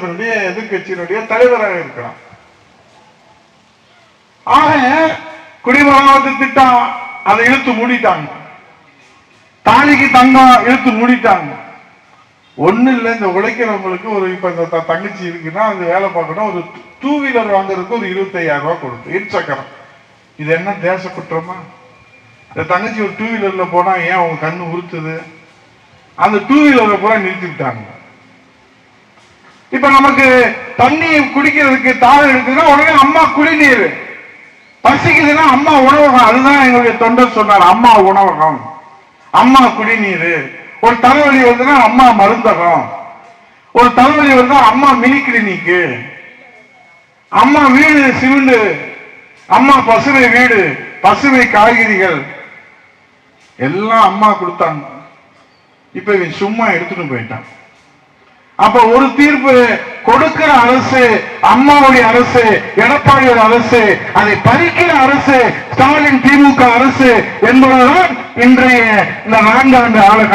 பிஜேபியினுடைய எதிர்கட்சியினுடைய தலைவராக இருக்கிறான் ஆக குடிமராமத்து திட்டம் அதை இழுத்து மூடிட்டாங்க. தாலிக்கு தங்கம் இழுத்து மூடிட்டாங்க. ஒண்ணு இல்ல இந்த உழைக்கிறவங்களுக்கு ஒரு இப்ப இந்த தங்கச்சி இருக்குன்னா அந்த வேலை பார்க்கணும். ஒரு டூ வீலர் வாங்குறதுக்கு ஒரு இருபத்தையாயிரம் ரூபாய் கொடுத்து இருசக்கரம் இது என்ன தேச குற்றமா? இந்த தங்கச்சி ஒரு டூ வீலர்ல போனா ஏன் அவங்க கண்ணு உறுத்துது? அந்த டூ வீலரை பூரா நிறுத்திவிட்டாங்க. இப்ப நமக்கு தண்ணி குடிக்கிறதுக்கு தாழ் இருக்குதுன்னா உடனே அம்மா குடிநீர். பசிக்குதுன்னா அம்மா உணவகம் அதுதான் எங்களுடைய தொண்டர் சொன்னார் அம்மா உணவகம். அம்மா குடிநீர். ஒரு தலைவலி வந்துன்னா அம்மா மருந்தகம். ஒரு தலைவலி வந்தா அம்மா மினி கிளினிக்கு அம்மா வீடு சிவிண்டு அம்மா பசுமை வீடு பசுமை காய்கறிகள். எல்லாம் அம்மா கொடுத்தாங்க. இப்ப இவன் சும்மா எடுத்துட்டு போயிட்டான். அப்ப ஒரு தீர்ப்பு கொடுக்கிற அரசு அம்மாவுடைய அரசு எடப்பாடியோட அரசு அதை பறிக்கிற அரசு ஸ்டாலின் திமுக அரசு என்பதுதான் இன்றைய இந்த நான்காண்டு ஆளும்